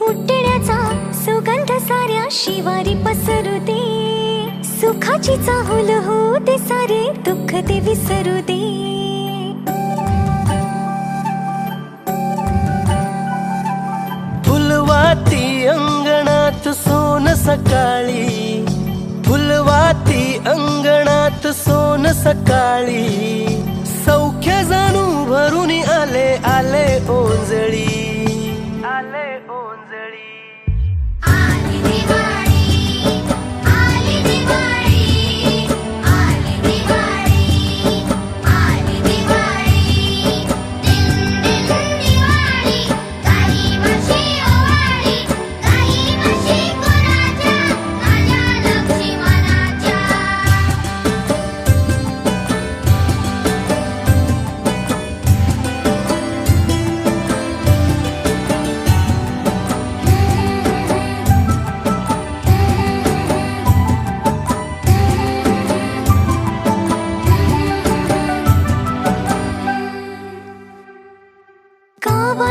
उठण्याचा सुगंध साऱ्या शिवारी पसरू दे सुखाची चाहूल हो ते सारे दुःख ते विसरू दे फुलवाती अंगणात सोन सकाळी. फुलवाती अंगणात सोन सकाळी.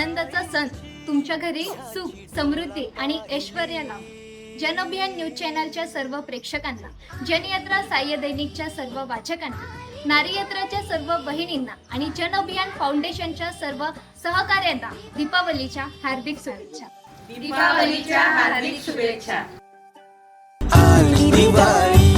आनंदाचा सण. तुमच्या घरी सुख समृद्धी आणि ऐश्वर्य लाभ जन अभियान न्यूज चॅनलच्या सर्व प्रेक्षकांना जनयात्रा साह्य दैनिकच्या सर्व वाचकांना नारी यात्राच्या सर्व बहिणींना आणि जन अभियान फाउंडेशनच्या सर्व सहकार्यांना दीपावलीच्या हार्दिक शुभेच्छा. दीपावलीच्या हार्दिक शुभेच्छा. दिवाळी.